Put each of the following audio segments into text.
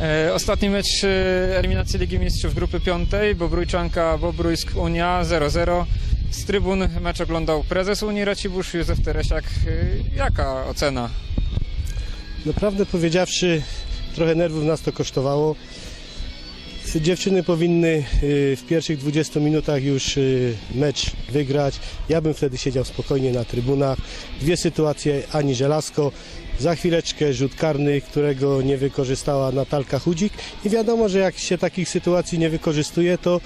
E, Ostatni mecz e, eliminacji Ligi Mistrzów grupy piątej, Bobrójczanka, Bobrójsk, Unia 0-0. Z trybun mecz oglądał prezes Unii Racibusz, Józef Teresiak. E, Jaka ocena? Naprawdę powiedziawszy, trochę nerwów nas to kosztowało. Dziewczyny powinny y, w pierwszych 20 minutach już y, mecz wygrać. Ja bym wtedy siedział spokojnie na trybunach. Dwie sytuacje Ani Żelazko. Za chwileczkę rzut karny, którego nie wykorzystała Natalka Chudzik. I wiadomo, że jak się takich sytuacji nie wykorzystuje, to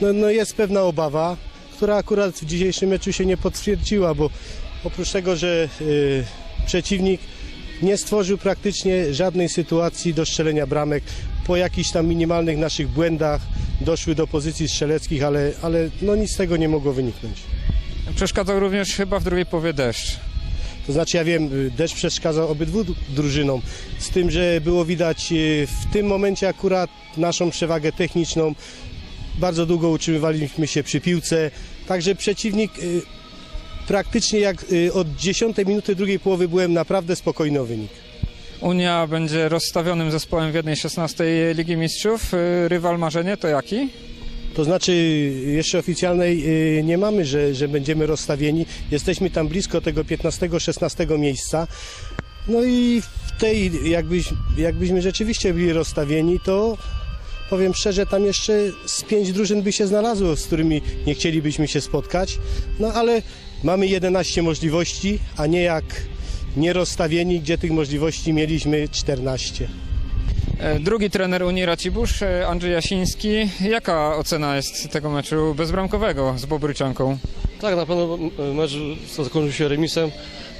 no, no jest pewna obawa, która akurat w dzisiejszym meczu się nie potwierdziła, bo oprócz tego, że y, przeciwnik nie stworzył praktycznie żadnej sytuacji do strzelenia bramek. Po jakichś tam minimalnych naszych błędach doszły do pozycji strzeleckich, ale, ale no nic z tego nie mogło wyniknąć. Przeszkadzał również chyba w drugiej połowie deszcz. To znaczy ja wiem, deszcz przeszkadzał obydwu drużynom, z tym, że było widać y, w tym momencie akurat naszą przewagę techniczną. Bardzo długo utrzymywaliśmy się przy piłce, także przeciwnik y, praktycznie jak y, od 10 minuty drugiej połowy byłem naprawdę spokojny o wynik. Unia będzie rozstawionym zespołem w jednej 16 Ligi Mistrzów. E, Rywal marzenie to jaki? To znaczy jeszcze oficjalnej y, nie mamy, że, że będziemy rozstawieni. Jesteśmy tam blisko tego 15-16 miejsca. No i w tej, jakbyś, jakbyśmy rzeczywiście byli rozstawieni, to powiem szczerze, tam jeszcze z pięć drużyn by się znalazło, z którymi nie chcielibyśmy się spotkać. No ale mamy 11 możliwości, a nie jak nierozstawieni, gdzie tych możliwości mieliśmy 14. E, Drugi trener Unii Racibusz, e, Andrzej Jasiński. Jaka ocena jest tego meczu bezbramkowego z Bobrójczanką? Tak, na pewno mecz zakończył się remisem.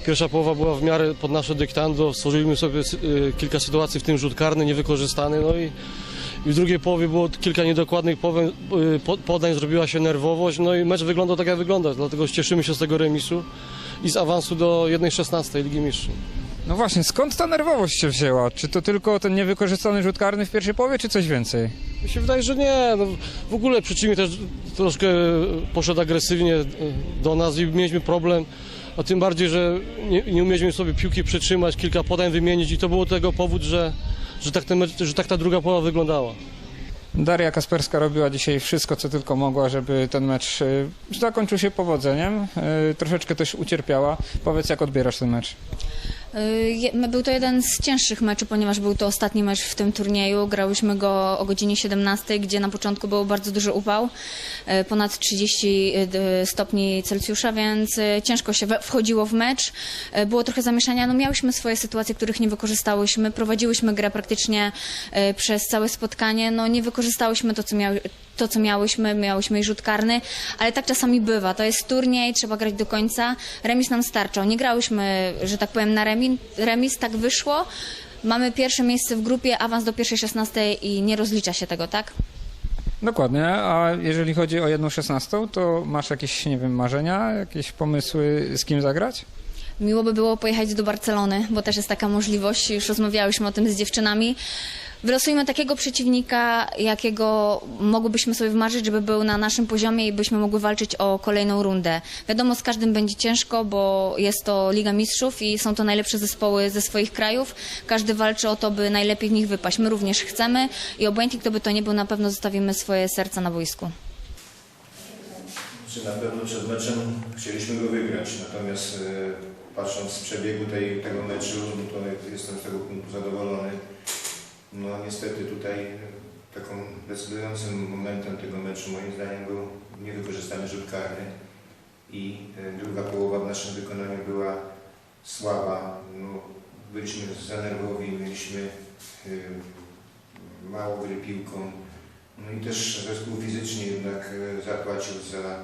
Pierwsza połowa była w miarę pod nasze dyktando. Stworzyliśmy sobie e, kilka sytuacji, w tym rzut karny niewykorzystany. No i, i w drugiej połowie było kilka niedokładnych podań, zrobiła się nerwowość. No i mecz wyglądał tak, jak wygląda. Dlatego cieszymy się z tego remisu i z awansu do 1-16 Ligi Mistrzów. No właśnie, skąd ta nerwowość się wzięła? Czy to tylko ten niewykorzystany rzut karny w pierwszej połowie, czy coś więcej? Mi się wydaje, że nie. No, w ogóle przeciwnik też troszkę poszedł agresywnie e, do nas i mieliśmy problem. A tym bardziej, że nie, nie umieliśmy sobie piłki przytrzymać, kilka podań wymienić i to było tego powód, że, że, tak, ten że tak ta druga połowa wyglądała. Daria Kasperska robiła dzisiaj wszystko, co tylko mogła, żeby ten mecz e, zakończył się powodzeniem. E, Troszeczkę też ucierpiała. Powiedz, jak odbierasz ten mecz? Y, je- Był to jeden z cięższych meczów, ponieważ był to ostatni mecz w tym turnieju. Grałyśmy go o godzinie 17, gdzie na początku był bardzo duży upał, y, ponad 30 y, stopni Celsjusza, więc ciężko się wchodziło w mecz. Było trochę zamieszania, no miałyśmy swoje sytuacje, których nie wykorzystałyśmy. Prowadziłyśmy grę praktycznie przez całe spotkanie. No nie wykorzystałyśmy to, co miały, to, co miałyśmy, miałyśmy i rzut karny, ale tak czasami bywa. To jest turniej, trzeba grać do końca. Remis nam starczał. Nie grałyśmy, że tak powiem, na remis, remis tak wyszło. Mamy pierwsze miejsce w grupie, awans do pierwszej 16 i nie rozlicza się tego, tak? Dokładnie, a jeżeli chodzi o jedną szesnastą, to masz jakieś, nie wiem, marzenia, jakieś pomysły, z kim zagrać? Miło by było pojechać do Barcelony, bo też jest taka możliwość. Już rozmawiałyśmy o tym z dziewczynami. Wylosujmy takiego przeciwnika, jakiego mogłybyśmy sobie wymarzyć, żeby był na naszym poziomie i byśmy mogły walczyć o kolejną rundę. Wiadomo, z każdym będzie ciężko, bo jest to Liga Mistrzów i są to najlepsze zespoły ze swoich krajów. Każdy walczy o to, by najlepiej w nich wypaść. My również chcemy i obojętnie kto by to nie był, na pewno zostawimy swoje serca na boisku. Czy na pewno przed meczem chcieliśmy go wygrać, natomiast e, patrząc z przebiegu tej, tego meczu, no to jestem z tego punktu zadowolony. No niestety tutaj e, taką decydującym momentem tego meczu moim zdaniem był niewykorzystany rzut karny i e, druga połowa w naszym wykonaniu była słaba. No, byliśmy za nerwowi, mieliśmy e, mało gry piłką. No i też zespół fizycznie jednak zapłacił za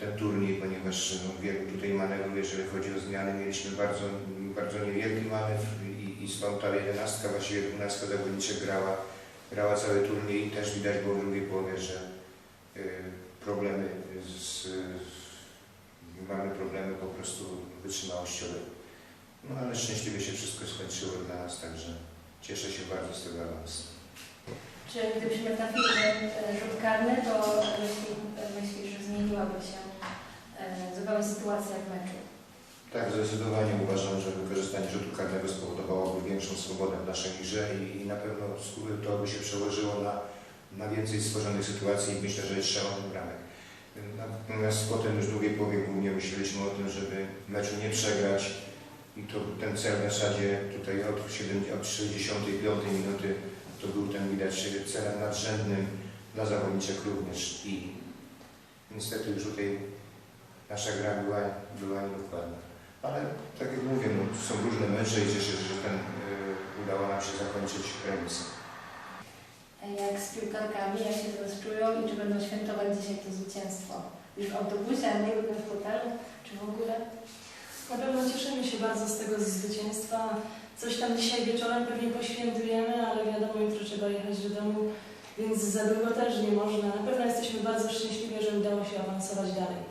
ten turniej, ponieważ no, wielu tutaj manewrów, jeżeli chodzi o zmiany, mieliśmy bardzo, bardzo niewielki manewr i, stąd ta jedenastka, właściwie dwunastka zawodniczych grała, grała cały turniej i też widać było w drugiej połowie, że e, problemy z, mamy problemy po prostu wytrzymałościowe. No ale szczęśliwie się wszystko skończyło dla nas, także cieszę się bardzo z tego awansu. Czy gdybyśmy trafili ten rzut karny, to myśli, myślisz, że zmieniłaby się e, zupełnie sytuacja w meczu? Tak, zdecydowanie uważam, że wykorzystanie rzutu karnego spowodowałoby większą swobodę w naszej grze i, i na pewno to by się przełożyło na, na więcej stworzonych sytuacji i myślę, że jest strzelanych bramek. Natomiast potem już w drugiej połowie głównie myśleliśmy o tym, żeby meczu nie przegrać i to ten cel w zasadzie tutaj od, 7, od 65 minuty to był ten widać celem nadrzędnym dla zawodniczek również i niestety już tutaj nasza gra była, była niedokładna. Ale tak jak mówię, no, są różne mecze i cieszę się, że ten y, udało nam się zakończyć remisem. Jak z piłkarkami, jak się teraz czują i czy będą świętować dzisiaj to zwycięstwo? Już w autobusie, a nie w hotelu, czy w ogóle? Na pewno cieszymy się bardzo z tego zwycięstwa. Coś tam dzisiaj wieczorem pewnie poświętujemy, ale wiadomo, jutro trzeba jechać do domu, więc za długo też nie można. Na pewno jesteśmy bardzo szczęśliwi, że udało się awansować dalej.